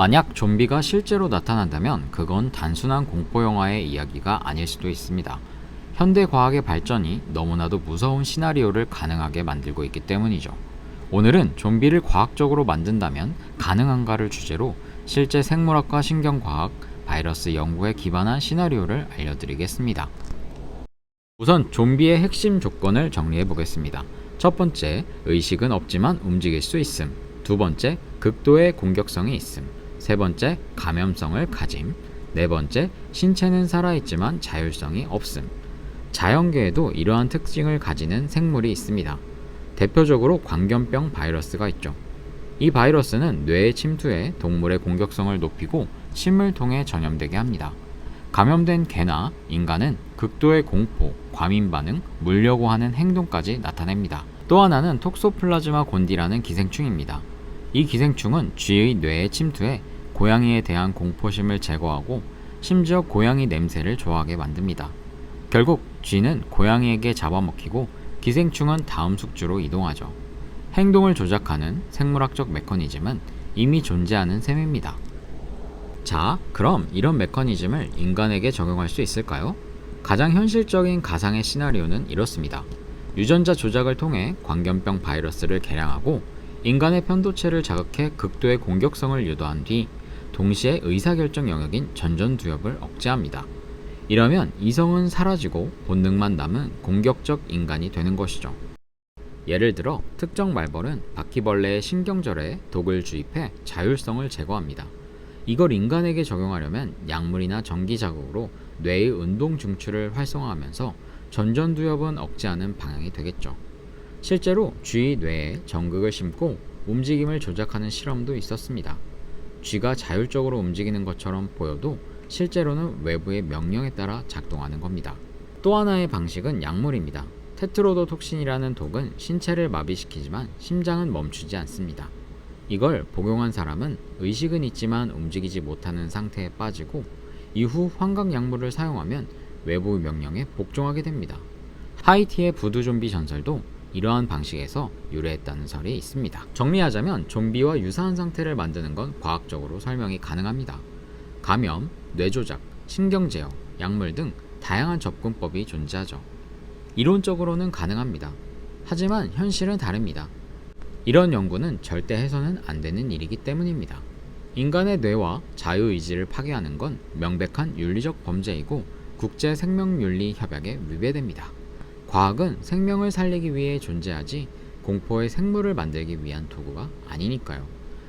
만약 좀비가 실제로 나타난다면 그건 단순한 공포 영화의 이야기가 아닐 수도 있습니다. 현대 과학의 발전이 너무나도 무서운 시나리오를 가능하게 만들고 있기 때문이죠. 오늘은 좀비를 과학적으로 만든다면 가능한가를 주제로 실제 생물학과 신경과학, 바이러스 연구에 기반한 시나리오를 알려드리겠습니다. 우선 좀비의 핵심 조건을 정리해 보겠습니다. 첫 번째, 의식은 없지만 움직일 수 있음. 두 번째, 극도의 공격성이 있음. 세 번째, 감염성을 가짐. 네 번째, 신체는 살아있지만 자율성이 없음. 자연계에도 이러한 특징을 가지는 생물이 있습니다. 대표적으로 광견병 바이러스가 있죠. 이 바이러스는 뇌에 침투해 동물의 공격성을 높이고 침을 통해 전염되게 합니다. 감염된 개나 인간은 극도의 공포, 과민 반응, 물려고 하는 행동까지 나타냅니다. 또 하나는 톡소플라즈마 곤디라는 기생충입니다. 이 기생충은 쥐의 뇌에 침투해 고양이에 대한 공포심을 제거하고 심지어 고양이 냄새를 좋아하게 만듭니다. 결국 쥐는 고양이에게 잡아먹히고 기생충은 다음 숙주로 이동하죠. 행동을 조작하는 생물학적 메커니즘은 이미 존재하는 셈입니다. 자, 그럼 이런 메커니즘을 인간에게 적용할 수 있을까요? 가장 현실적인 가상의 시나리오는 이렇습니다. 유전자 조작을 통해 광견병 바이러스를 개량하고 인간의 편도체를 자극해 극도의 공격성을 유도한 뒤 동시에 의사결정 영역인 전전두엽을 억제합니다. 이러면 이성은 사라지고 본능만 남은 공격적 인간이 되는 것이죠. 예를 들어 특정 말벌은 바퀴벌레의 신경절에 독을 주입해 자율성을 제거합니다. 이걸 인간에게 적용하려면 약물이나 전기 자극으로 뇌의 운동 중추를 활성화하면서 전전두엽은 억제하는 방향이 되겠죠. 실제로 쥐 뇌에 전극을 심고 움직임을 조작하는 실험도 있었습니다. 쥐가 자율적으로 움직이는 것처럼 보여도 실제로는 외부의 명령에 따라 작동하는 겁니다. 또 하나의 방식은 약물입니다. 테트로도톡신이라는 독은 신체를 마비시키지만 심장은 멈추지 않습니다. 이걸 복용한 사람은 의식은 있지만 움직이지 못하는 상태에 빠지고 이후 환각 약물을 사용하면 외부 명령에 복종하게 됩니다. 하이티의 부두 좀비 전설도 이러한 방식에서 유래했다는 설이 있습니다. 정리하자면 좀비와 유사한 상태를 만드는 건 과학적으로 설명이 가능합니다. 감염, 뇌조작, 신경제어, 약물 등 다양한 접근법이 존재하죠. 이론적으로는 가능합니다. 하지만 현실은 다릅니다. 이런 연구는 절대 해서는 안 되는 일이기 때문입니다. 인간의 뇌와 자유의지를 파괴하는 건 명백한 윤리적 범죄이고 국제 생명윤리 협약에 위배됩니다. 과학은 생명을 살리기 위해 존재하지 공포의 생물을 만들기 위한 도구가 아니니까요.